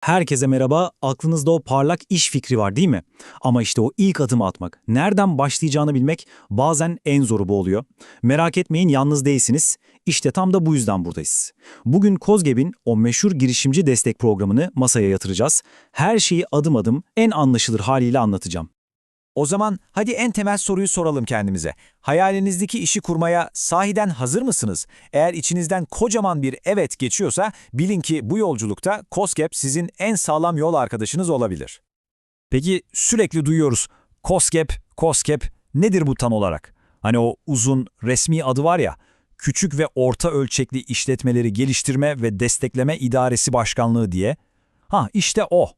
Herkese merhaba. Aklınızda o parlak iş fikri var değil mi? Ama işte o ilk adımı atmak, nereden başlayacağını bilmek bazen en zoru bu oluyor. Merak etmeyin yalnız değilsiniz. İşte tam da bu yüzden buradayız. Bugün Kozgeb'in o meşhur girişimci destek programını masaya yatıracağız. Her şeyi adım adım en anlaşılır haliyle anlatacağım. O zaman hadi en temel soruyu soralım kendimize. Hayalinizdeki işi kurmaya sahiden hazır mısınız? Eğer içinizden kocaman bir evet geçiyorsa bilin ki bu yolculukta COSGAP sizin en sağlam yol arkadaşınız olabilir. Peki sürekli duyuyoruz. COSGAP, COSGAP nedir bu tam olarak? Hani o uzun resmi adı var ya, Küçük ve Orta Ölçekli İşletmeleri Geliştirme ve Destekleme İdaresi Başkanlığı diye. Ha işte o.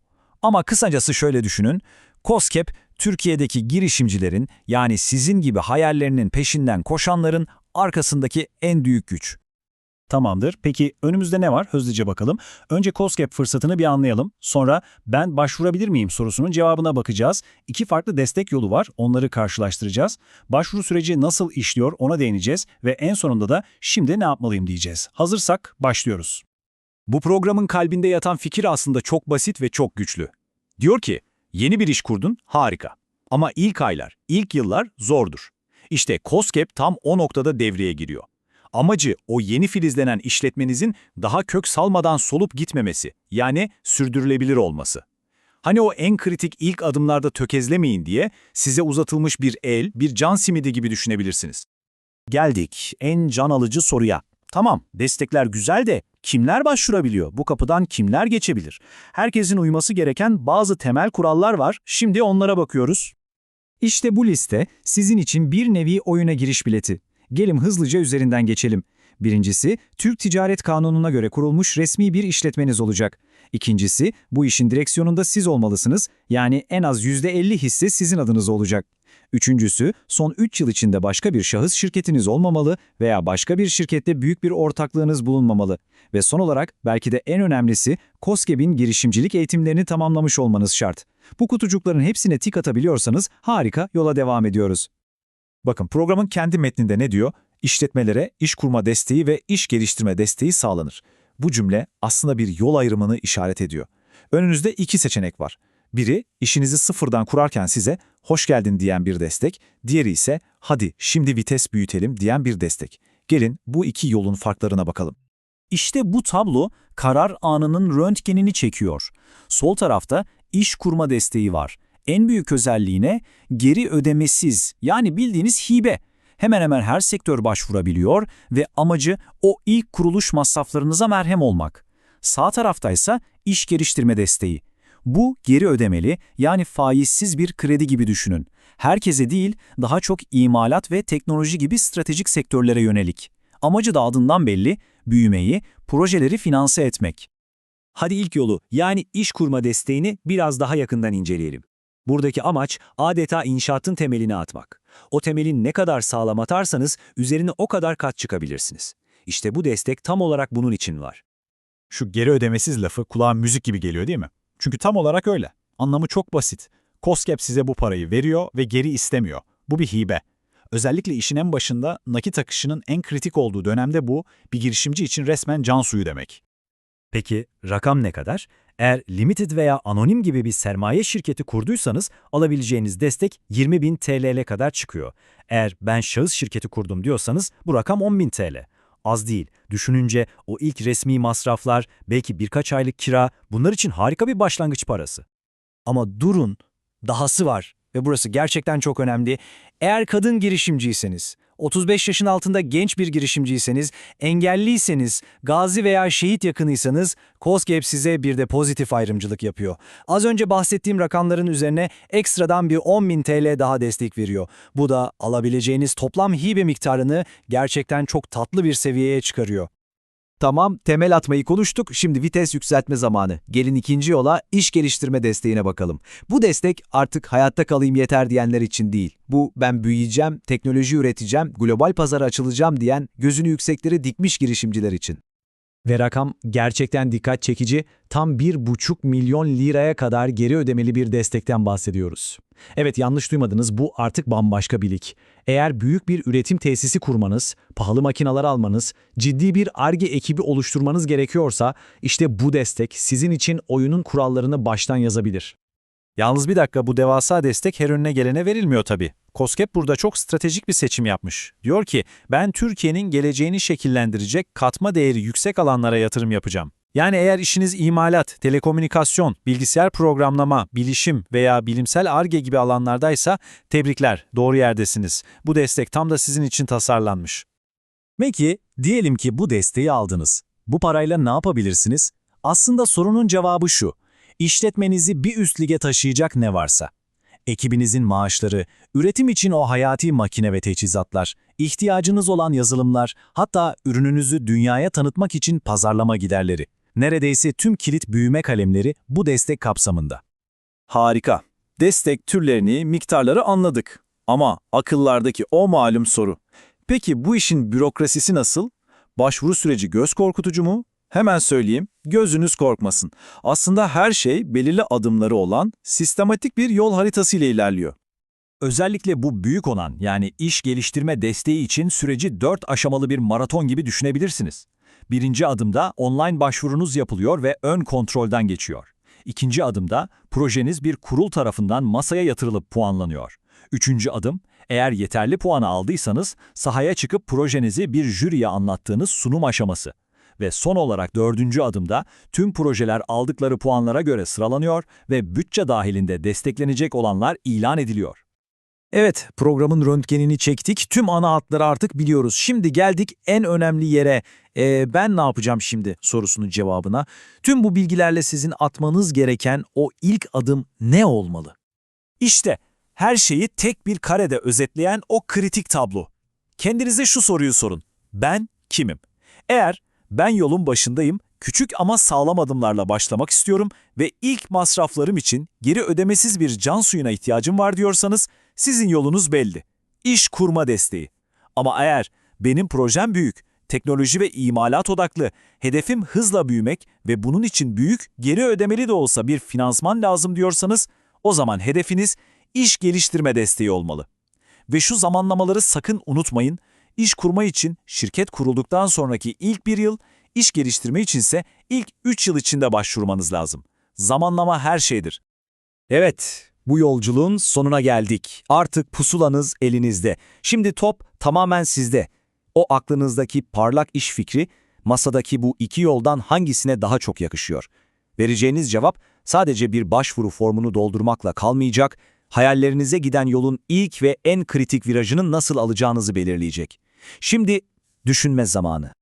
Ama kısacası şöyle düşünün. COSGAP, Türkiye'deki girişimcilerin yani sizin gibi hayallerinin peşinden koşanların arkasındaki en büyük güç. Tamamdır. Peki önümüzde ne var? Hızlıca bakalım. Önce COSGAP fırsatını bir anlayalım. Sonra ben başvurabilir miyim sorusunun cevabına bakacağız. İki farklı destek yolu var. Onları karşılaştıracağız. Başvuru süreci nasıl işliyor ona değineceğiz. Ve en sonunda da şimdi ne yapmalıyım diyeceğiz. Hazırsak başlıyoruz. Bu programın kalbinde yatan fikir aslında çok basit ve çok güçlü. Diyor ki, yeni bir iş kurdun, harika. Ama ilk aylar, ilk yıllar zordur. İşte COSGAP tam o noktada devreye giriyor. Amacı o yeni filizlenen işletmenizin daha kök salmadan solup gitmemesi, yani sürdürülebilir olması. Hani o en kritik ilk adımlarda tökezlemeyin diye size uzatılmış bir el, bir can simidi gibi düşünebilirsiniz. Geldik en can alıcı soruya. Tamam, destekler güzel de kimler başvurabiliyor? Bu kapıdan kimler geçebilir? Herkesin uyması gereken bazı temel kurallar var. Şimdi onlara bakıyoruz. İşte bu liste sizin için bir nevi oyuna giriş bileti. Gelin hızlıca üzerinden geçelim. Birincisi, Türk Ticaret Kanunu'na göre kurulmuş resmi bir işletmeniz olacak. İkincisi, bu işin direksiyonunda siz olmalısınız, yani en az %50 hisse sizin adınız olacak. Üçüncüsü, son 3 yıl içinde başka bir şahıs şirketiniz olmamalı veya başka bir şirkette büyük bir ortaklığınız bulunmamalı. Ve son olarak belki de en önemlisi, COSGAP'in girişimcilik eğitimlerini tamamlamış olmanız şart. Bu kutucukların hepsine tik atabiliyorsanız harika, yola devam ediyoruz. Bakın programın kendi metninde ne diyor? İşletmelere iş kurma desteği ve iş geliştirme desteği sağlanır. Bu cümle aslında bir yol ayrımını işaret ediyor. Önünüzde iki seçenek var. Biri işinizi sıfırdan kurarken size hoş geldin diyen bir destek, diğeri ise hadi şimdi vites büyütelim diyen bir destek. Gelin bu iki yolun farklarına bakalım. İşte bu tablo karar anının röntgenini çekiyor. Sol tarafta iş kurma desteği var. En büyük özelliğine geri ödemesiz yani bildiğiniz hibe. Hemen hemen her sektör başvurabiliyor ve amacı o ilk kuruluş masraflarınıza merhem olmak. Sağ taraftaysa iş geliştirme desteği. Bu geri ödemeli yani faizsiz bir kredi gibi düşünün. Herkese değil daha çok imalat ve teknoloji gibi stratejik sektörlere yönelik. Amacı da adından belli, büyümeyi, projeleri finanse etmek. Hadi ilk yolu yani iş kurma desteğini biraz daha yakından inceleyelim. Buradaki amaç adeta inşaatın temelini atmak. O temelin ne kadar sağlam atarsanız üzerine o kadar kat çıkabilirsiniz. İşte bu destek tam olarak bunun için var. Şu geri ödemesiz lafı kulağa müzik gibi geliyor değil mi? Çünkü tam olarak öyle. Anlamı çok basit. COSGAP size bu parayı veriyor ve geri istemiyor. Bu bir hibe. Özellikle işin en başında nakit akışının en kritik olduğu dönemde bu, bir girişimci için resmen can suyu demek. Peki rakam ne kadar? Eğer limited veya anonim gibi bir sermaye şirketi kurduysanız alabileceğiniz destek 20.000 TL'ye kadar çıkıyor. Eğer ben şahıs şirketi kurdum diyorsanız bu rakam 10.000 TL. Az değil. Düşününce o ilk resmi masraflar, belki birkaç aylık kira bunlar için harika bir başlangıç parası. Ama durun, dahası var ve burası gerçekten çok önemli. Eğer kadın girişimciyseniz, 35 yaşın altında genç bir girişimciyseniz, engelliyseniz, gazi veya şehit yakınıysanız, COSGAP size bir de pozitif ayrımcılık yapıyor. Az önce bahsettiğim rakamların üzerine ekstradan bir 10.000 TL daha destek veriyor. Bu da alabileceğiniz toplam hibe miktarını gerçekten çok tatlı bir seviyeye çıkarıyor. Tamam, temel atmayı konuştuk. Şimdi vites yükseltme zamanı. Gelin ikinci yola iş geliştirme desteğine bakalım. Bu destek artık hayatta kalayım yeter diyenler için değil. Bu ben büyüyeceğim, teknoloji üreteceğim, global pazara açılacağım diyen gözünü yüksekleri dikmiş girişimciler için. Ve rakam gerçekten dikkat çekici, tam 1,5 milyon liraya kadar geri ödemeli bir destekten bahsediyoruz. Evet yanlış duymadınız bu artık bambaşka bir. Eğer büyük bir üretim tesisi kurmanız, pahalı makineler almanız, ciddi bir ARGE ekibi oluşturmanız gerekiyorsa işte bu destek sizin için oyunun kurallarını baştan yazabilir. Yalnız bir dakika bu devasa destek her önüne gelene verilmiyor tabii. COSGAP burada çok stratejik bir seçim yapmış. Diyor ki ben Türkiye'nin geleceğini şekillendirecek katma değeri yüksek alanlara yatırım yapacağım. Yani eğer işiniz imalat, telekomünikasyon, bilgisayar programlama, bilişim veya bilimsel ARGE gibi alanlardaysa tebrikler, doğru yerdesiniz. Bu destek tam da sizin için tasarlanmış. Peki, diyelim ki bu desteği aldınız. Bu parayla ne yapabilirsiniz? Aslında sorunun cevabı şu. İşletmenizi bir üst lige taşıyacak ne varsa. Ekibinizin maaşları, üretim için o hayati makine ve teçhizatlar, ihtiyacınız olan yazılımlar, hatta ürününüzü dünyaya tanıtmak için pazarlama giderleri. Neredeyse tüm kilit büyüme kalemleri bu destek kapsamında. Harika. Destek türlerini, miktarları anladık. Ama akıllardaki o malum soru. Peki bu işin bürokrasisi nasıl? Başvuru süreci göz korkutucu mu? Hemen söyleyeyim, gözünüz korkmasın. Aslında her şey belirli adımları olan sistematik bir yol haritası ile ilerliyor. Özellikle bu büyük olan yani iş geliştirme desteği için süreci 4 aşamalı bir maraton gibi düşünebilirsiniz. Birinci adımda online başvurunuz yapılıyor ve ön kontrolden geçiyor. İkinci adımda projeniz bir kurul tarafından masaya yatırılıp puanlanıyor. Üçüncü adım, eğer yeterli puanı aldıysanız sahaya çıkıp projenizi bir jüriye anlattığınız sunum aşaması. Ve son olarak dördüncü adımda tüm projeler aldıkları puanlara göre sıralanıyor ve bütçe dahilinde desteklenecek olanlar ilan ediliyor. Evet, programın röntgenini çektik. Tüm ana hatları artık biliyoruz. Şimdi geldik en önemli yere. Ee, ben ne yapacağım şimdi sorusunun cevabına. Tüm bu bilgilerle sizin atmanız gereken o ilk adım ne olmalı? İşte her şeyi tek bir karede özetleyen o kritik tablo. Kendinize şu soruyu sorun. Ben kimim? Eğer ben yolun başındayım, küçük ama sağlam adımlarla başlamak istiyorum ve ilk masraflarım için geri ödemesiz bir can suyuna ihtiyacım var diyorsanız sizin yolunuz belli. İş kurma desteği. Ama eğer benim projem büyük, teknoloji ve imalat odaklı, hedefim hızla büyümek ve bunun için büyük, geri ödemeli de olsa bir finansman lazım diyorsanız o zaman hedefiniz iş geliştirme desteği olmalı. Ve şu zamanlamaları sakın unutmayın. İş kurma için şirket kurulduktan sonraki ilk bir yıl, iş geliştirme içinse ilk 3 yıl içinde başvurmanız lazım. Zamanlama her şeydir. Evet, bu yolculuğun sonuna geldik. Artık pusulanız elinizde. Şimdi top tamamen sizde. O aklınızdaki parlak iş fikri, masadaki bu iki yoldan hangisine daha çok yakışıyor? Vereceğiniz cevap sadece bir başvuru formunu doldurmakla kalmayacak, hayallerinize giden yolun ilk ve en kritik virajını nasıl alacağınızı belirleyecek. Şimdi düşünme zamanı.